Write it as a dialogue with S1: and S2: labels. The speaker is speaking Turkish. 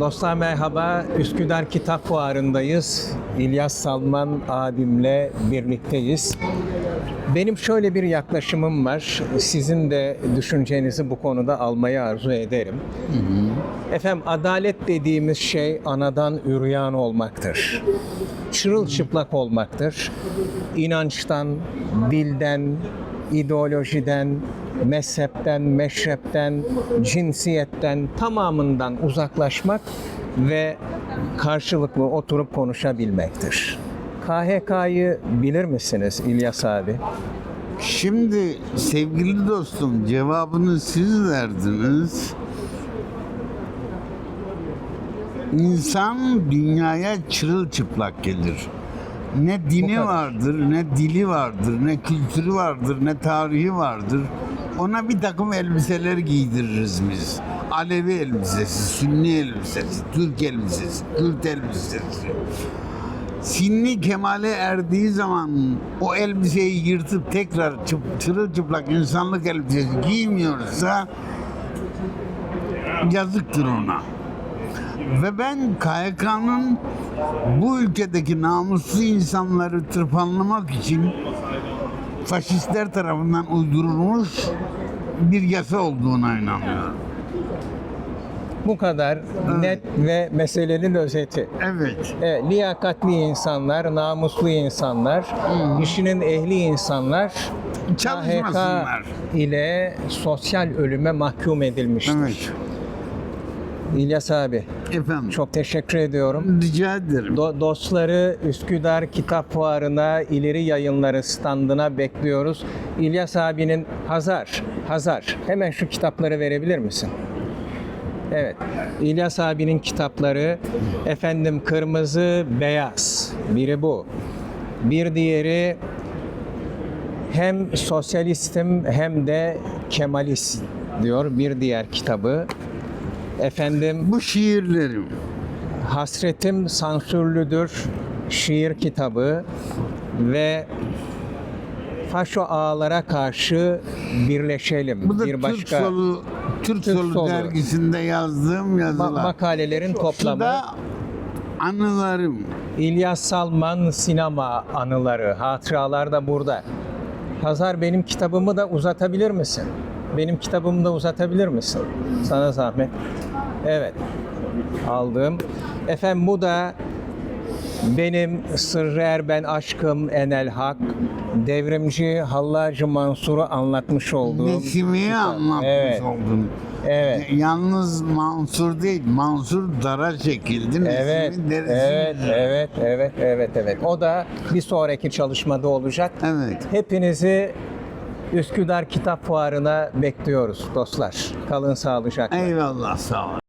S1: Dostlar merhaba. Üsküdar Kitap Fuarı'ndayız. İlyas Salman abimle birlikteyiz. Benim şöyle bir yaklaşımım var. Sizin de düşüncenizi bu konuda almayı arzu ederim. Efendim adalet dediğimiz şey anadan üryan olmaktır. Çırılçıplak olmaktır. İnançtan, dilden, ideolojiden, mezhepten, meşrepten, cinsiyetten tamamından uzaklaşmak ve karşılıklı oturup konuşabilmektir. KHK'yı bilir misiniz İlyas abi?
S2: Şimdi sevgili dostum cevabını siz verdiniz. İnsan dünyaya çırılçıplak gelir. Ne dini vardır, ne dili vardır, ne kültürü vardır, ne tarihi vardır. Ona bir takım elbiseler giydiririz biz. Alevi elbisesi, Sünni elbisesi, Türk elbisesi, Kürt elbisesi. Sinni kemale erdiği zaman o elbiseyi yırtıp tekrar çıp, çırılçıplak insanlık elbisesi giymiyorsa yazıktır ona. Ve ben KYK'nın bu ülkedeki namuslu insanları tırpanlamak için faşistler tarafından uydurulmuş bir yasa olduğuna inanıyorum.
S1: Bu kadar net ve meselenin özeti.
S2: Evet.
S1: Evet, liyakatli insanlar, namuslu insanlar, işinin ehli insanlar. KHK ile sosyal ölüme mahkum edilmiştir.
S2: Evet.
S1: İlyas abi
S2: Efendim.
S1: çok teşekkür ediyorum.
S2: rica ederim.
S1: Do- dostları Üsküdar Kitap Fuarı'na, ileri yayınları standına bekliyoruz. İlyas abinin Hazar, Hazar. Hemen şu kitapları verebilir misin? Evet. İlyas abinin kitapları efendim kırmızı, beyaz. Biri bu. Bir diğeri hem sosyalistim hem de kemalist diyor bir diğer kitabı. Efendim
S2: Bu şiirlerim.
S1: Hasretim sansürlüdür şiir kitabı ve faşo ağalara karşı birleşelim.
S2: Bu da
S1: bir
S2: Türk
S1: başka
S2: Solu Türk,
S1: Türk
S2: Solu,
S1: Solu.
S2: dergisinde yazdığım
S1: ma-
S2: yazılar.
S1: makalelerin
S2: Şu
S1: toplamı.
S2: da anılarım.
S1: İlyas Salman sinema anıları, hatıralar da burada. Hazar benim kitabımı da uzatabilir misin? Benim kitabımı da uzatabilir misin? Sana zahmet. Evet. Aldım. Efendim bu da benim Sırrı Erben Aşkım Enel Hak devrimci Hallacı Mansur'u anlatmış olduğum
S2: Nesimi'yi anlatmış
S1: Evet.
S2: oldun.
S1: Evet.
S2: Yalnız Mansur değil, Mansur dara çekildi.
S1: Evet,
S2: derisi
S1: evet, evet, evet, evet, evet. O da bir sonraki çalışmada olacak.
S2: Evet.
S1: Hepinizi Üsküdar Kitap Fuarı'na bekliyoruz dostlar. Kalın sağlıcakla.
S2: Eyvallah sağ ol.